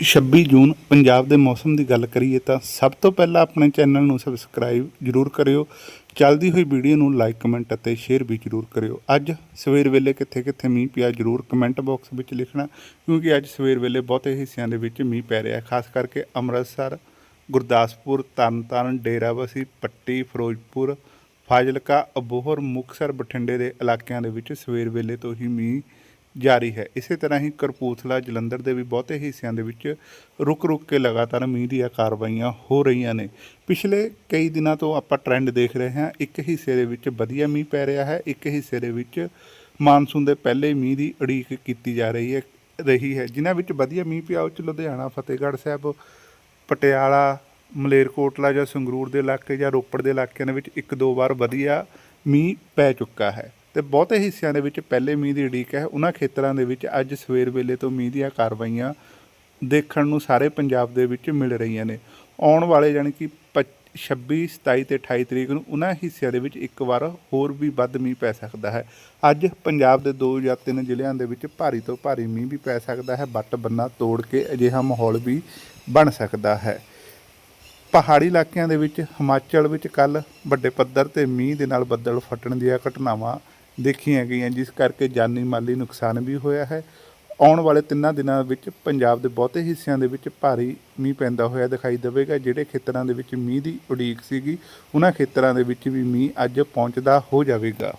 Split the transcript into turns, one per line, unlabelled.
26 ਜੂਨ ਪੰਜਾਬ ਦੇ ਮੌਸਮ ਦੀ ਗੱਲ ਕਰੀਏ ਤਾਂ ਸਭ ਤੋਂ ਪਹਿਲਾਂ ਆਪਣੇ ਚੈਨਲ ਨੂੰ ਸਬਸਕ੍ਰਾਈਬ ਜਰੂਰ ਕਰਿਓ। ਚੱਲਦੀ ਹੋਈ ਵੀਡੀਓ ਨੂੰ ਲਾਈਕ ਕਮੈਂਟ ਅਤੇ ਸ਼ੇਅਰ ਵੀ ਜਰੂਰ ਕਰਿਓ। ਅੱਜ ਸਵੇਰ ਵੇਲੇ ਕਿੱਥੇ ਕਿੱਥੇ ਮੀਂਹ ਪਿਆ ਜਰੂਰ ਕਮੈਂਟ ਬਾਕਸ ਵਿੱਚ ਲਿਖਣਾ, ਕਿਉਂਕਿ ਅੱਜ ਸਵੇਰ ਵੇਲੇ ਬਹੁਤੇ ਹਿੱਸਿਆਂ ਦੇ ਵਿੱਚ ਮੀਂਹ ਪੈ ਰਿਹਾ। ਖਾਸ ਕਰਕੇ ਅੰਮ੍ਰਿਤਸਰ, ਗੁਰਦਾਸਪੁਰ, ਤਰਨਤਾਰਨ, ਡੇਰਾਬੱਸੀ, ਪੱਟੀ, ਫਿਰੋਜ਼ਪੁਰ, ਫਾਜ਼ਿਲਕਾ, ਅਬੋਹਰ, ਮੁਕਤਸਰ, ਬਠਿੰਡੇ ਦੇ ਇਲਾਕਿਆਂ ਦੇ ਵਿੱਚ ਸਵੇਰ ਵੇਲੇ ਤੋਂ ਹੀ ਮੀਂਹ ਜਾਰੀ ਹੈ। ਇਸੇ ਤਰ੍ਹਾਂ ਹੀ ਕਰਪੂਥਲਾ ਜਲੰਧਰ ਦੇ ਵੀ ਬਹੁਤੇ ਹਿੱਸਿਆਂ ਦੇ ਵਿੱਚ ਰੁਕ-ਰੁਕ ਕੇ ਲਗਾਤਾਰ ਮੀਂਹ ਦੀਆਂ ਕਾਰਵਾਈਆਂ ਹੋ ਰਹੀਆਂ ਨੇ। ਪਿਛਲੇ ਕਈ ਦਿਨਾਂ ਤੋਂ ਆਪਾਂ ਟ੍ਰੈਂਡ ਦੇਖ ਰਹੇ ਹਾਂ, ਇੱਕ ਹਿੱਸੇ ਦੇ ਵਿੱਚ ਵਧੀਆ ਮੀਂਹ ਪੈ ਰਿਹਾ ਹੈ, ਇੱਕ ਹਿੱਸੇ ਦੇ ਵਿੱਚ ਮਾਨਸੂਨ ਦੇ ਪਹਿਲੇ ਮੀਂਹ ਦੀ ਉਡੀਕ ਕੀਤੀ ਜਾ ਰਹੀ ਹੈ ਰਹੀ ਹੈ। ਜਿਨ੍ਹਾਂ ਵਿੱਚ ਵਧੀਆ ਮੀਂਹ ਪਿਆ ਉਹ ਚ ਲੁਧਿਆਣਾ, ਫਤਿਹਗੜ੍ਹ ਸਾਹਿਬ, ਪਟਿਆਲਾ, ਮਲੇਰਕੋਟਲਾ ਜਾਂ ਸੰਗਰੂਰ ਦੇ ਇਲਾਕੇ ਜਾਂ ਰੋਪੜ ਦੇ ਇਲਾਕਿਆਂ ਦੇ ਵਿੱਚ ਇੱਕ ਦੋ ਵਾਰ ਵਧੀਆ ਮੀਂਹ ਪੈ ਚੁੱਕਾ ਹੈ। ਤੇ ਬਹੁਤੇ ਹਿੱਸਿਆਂ ਦੇ ਵਿੱਚ ਪਹਿਲੇ ਮੀਂਹ ਦੀ ਉਡੀਕ ਹੈ। ਉਹਨਾਂ ਖੇਤਰਾਂ ਦੇ ਵਿੱਚ ਅੱਜ ਸਵੇਰ ਵੇਲੇ ਤੋਂ ਮੀਂਹ ਦੀਆਂ ਕਾਰਵਾਈਆਂ ਦੇਖਣ ਨੂੰ ਸਾਰੇ ਪੰਜਾਬ ਦੇ ਵਿੱਚ ਮਿਲ ਰਹੀਆਂ ਨੇ। ਆਉਣ ਵਾਲੇ ਯਾਨੀ ਕਿ 26 27 ਤੇ 28 ਤਰੀਕ ਨੂੰ ਉਹਨਾਂ ਹਿੱਸਿਆਂ ਦੇ ਵਿੱਚ ਇੱਕ ਵਾਰ ਹੋਰ ਵੀ ਵੱਧ ਮੀਂਹ ਪੈ ਸਕਦਾ ਹੈ। ਅੱਜ ਪੰਜਾਬ ਦੇ ਦੋ ਜਾਂ ਤਿੰਨ ਜ਼ਿਲ੍ਹਿਆਂ ਦੇ ਵਿੱਚ ਭਾਰੀ ਤੋਂ ਭਾਰੀ ਮੀਂਹ ਵੀ ਪੈ ਸਕਦਾ ਹੈ। ਬੱਟ ਬੰਨਾ ਤੋੜ ਕੇ ਅਜਿਹਾ ਮਾਹੌਲ ਵੀ ਬਣ ਸਕਦਾ ਹੈ। ਪਹਾੜੀ ਇਲਾਕਿਆਂ ਦੇ ਵਿੱਚ ਹਿਮਾਚਲ ਵਿੱਚ ਕੱਲ ਵੱਡੇ ਪੱਧਰ ਤੇ ਮੀਂਹ ਦੇ ਨਾਲ ਬੱਦਲ ਫਟਣ ਦੀਆਂ ਘਟਨਾਵਾਂ ਦੇਖੀਆਂ ਗਈਆਂ, ਜਿਸ ਕਰਕੇ ਜਾਨੀ ਮਾਲੀ ਨੁਕਸਾਨ ਵੀ ਹੋਇਆ ਹੈ। ਆਉਣ ਵਾਲੇ ਤਿੰਨਾਂ ਦਿਨਾਂ ਵਿੱਚ ਪੰਜਾਬ ਦੇ ਬਹੁਤੇ ਹਿੱਸਿਆਂ ਦੇ ਵਿੱਚ ਭਾਰੀ ਮੀਂਹ ਪੈਂਦਾ ਹੋਇਆ ਦਿਖਾਈ ਦੇਵੇਗਾ। ਜਿਹੜੇ ਖੇਤਰਾਂ ਦੇ ਵਿੱਚ ਮੀਂਹ ਦੀ ਉਡੀਕ ਸੀਗੀ, ਉਹਨਾਂ ਖੇਤਰਾਂ ਦੇ ਵਿੱਚ ਵੀ ਮੀਂਹ ਅੱਜ ਪਹੁੰਚਦਾ ਹੋ ਜਾਵੇਗਾ।